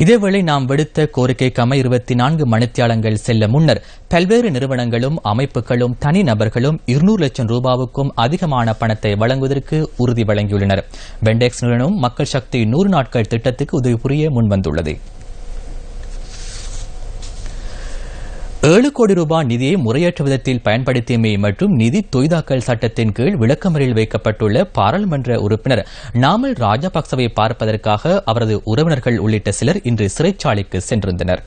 இதேவேளை நாம் விடுத்த கோரிக்கைக்கு இருபத்தி நான்கு மணித்தியாலங்கள் செல்ல முன்னர் பல்வேறு நிறுவனங்களும் அமைப்புகளும் தனிநபர்களும் இருநூறு லட்சம் ரூபாவுக்கும் அதிகமான பணத்தை வழங்குவதற்கு உறுதி வழங்கியுள்ளனர். பெண்டெக்ஸ் நிறுவனம் மக்கள் சக்தி நூறு நாட்கள் திட்டத்துக்கு உதவி புரிய முன்வந்துள்ளது. ஏழு கோடி ரூபாய் நிதியை முறையற்ற விதத்தில் பயன்படுத்தியமை மற்றும் நிதி தொய்தாக்கல் சட்டத்தின் கீழ் விளக்கமறில் வைக்கப்பட்டுள்ள பாராளுமன்ற உறுப்பினர் நாமல் ராஜபக்சவை பார்ப்பதற்காக அவரது உறவினர்கள் உள்ளிட்ட சிலர் இன்று சிறைச்சாலைக்கு சென்றிருந்தனர்.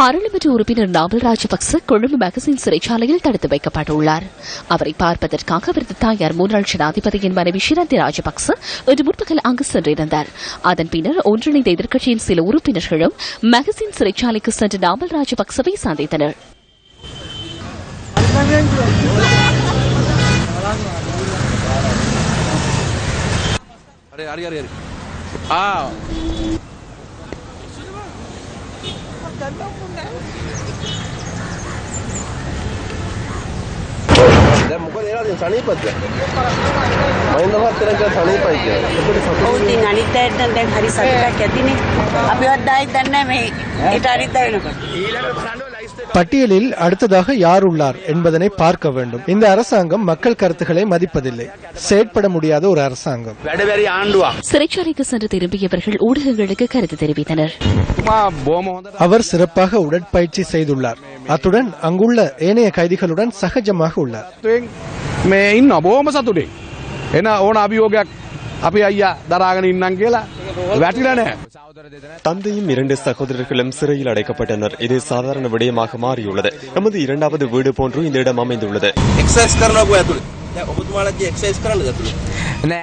பாராளுமன்ற உறுப்பினர் நாமல் ராஜபக்ச கொழும்பு மகசின் சிறைச்சாலையில் தடுத்து வைக்கப்பட்டுள்ளார். அவரை பார்ப்பதற்காக அவரது தாயார் முன்னாள் ஜனாதிபதியின் மனைவி ஷிரந்தி ராஜபக்ச இன்று முற்பகல் அங்கு சென்றிருந்தார். அதன் பின்னர் ஒன்றிணைந்த எதிர்க்கட்சியின் சில உறுப்பினர்களும் மகசின் சிறைச்சாலைக்கு சென்று நாமல் ராஜபக்சவை சந்தித்தனர். அடி அடி அடி. ஆ 难道不难？பட்டியலில் அடுத்ததாக யார் உள்ளார் என்பதனை பார்க்க வேண்டும். இந்த அரசாங்கம் மக்கள் கருத்துக்களை மதிப்பதில்லை. செயற்பட முடியாத ஒரு அரசாங்கம். சிறைச்சாலைக்கு சென்று திரும்பியவர்கள் ஊடகங்களுக்கு கருத்து தெரிவித்தனர். அவர் சிறப்பாக உடற்பயிற்சி செய்துள்ளார். அத்துடன் அங்குள்ள ஏனைய கைதிகளுடன் சகஜமாக உள்ளார் இன்னும் போகம சத்துடே ஏன்னா ஓன அபியோகக் அப்படி ஐயா தராகன் இன்னங்கேல வேட்டிலானே தந்தையும் இரண்டு சகோதரர்களும் சிறையில் அடைக்கப்பட்டனர். இது சாதாரண விடயமாக மாறியுள்ளது. நமது இரண்டாவது வீடு போன்று இந்த இடம் அமைந்துள்ளது. எக்ஸசைஸ்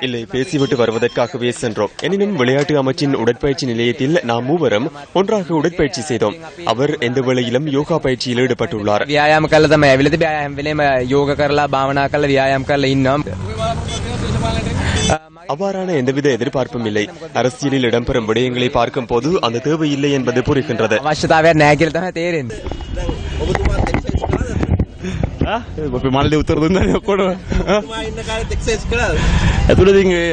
இல்லை பேசிவிட்டு வருவதற்காகவே சென்றோம் எனினும் விளையாட்டு அமைச்சின் உடற்பயிற்சி நிலையத்தில் நாம் மூவரும் ஒன்றாக உடற்பயிற்சி செய்தோம் அவர் எந்த வேளையிலும் யோகா பயிற்சியில் ஈடுபட்டுள்ளார் வியாயாம கல்ல தம்மை யோக கரலா பாவனா கல்ல வியாயாம் கல்ல இன்னும் அவ்வாறான எந்தவித எதிர்பார்ப்பும் இல்லை அரசியலில் இடம்பெறும் விடயங்களை பார்க்கும் போது அந்த தேவை இல்லை என்பது புரிகின்றது අපි මල්ලි උත්තර දුන්නනේ ඔක්කොට ඔබතුමා ඉන්න කාලෙත් එක්සයිස් කළාද? ඇතුළ ඉතින් ඒ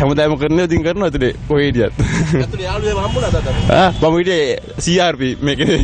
හැමදාම කරන ඉතින් කරන ඇතුලේ කොහේ හිටියත් ඇතුළේ යාළුවෙම හම්බුණාද අද? ආ මම හිටියේ CRP මේකේ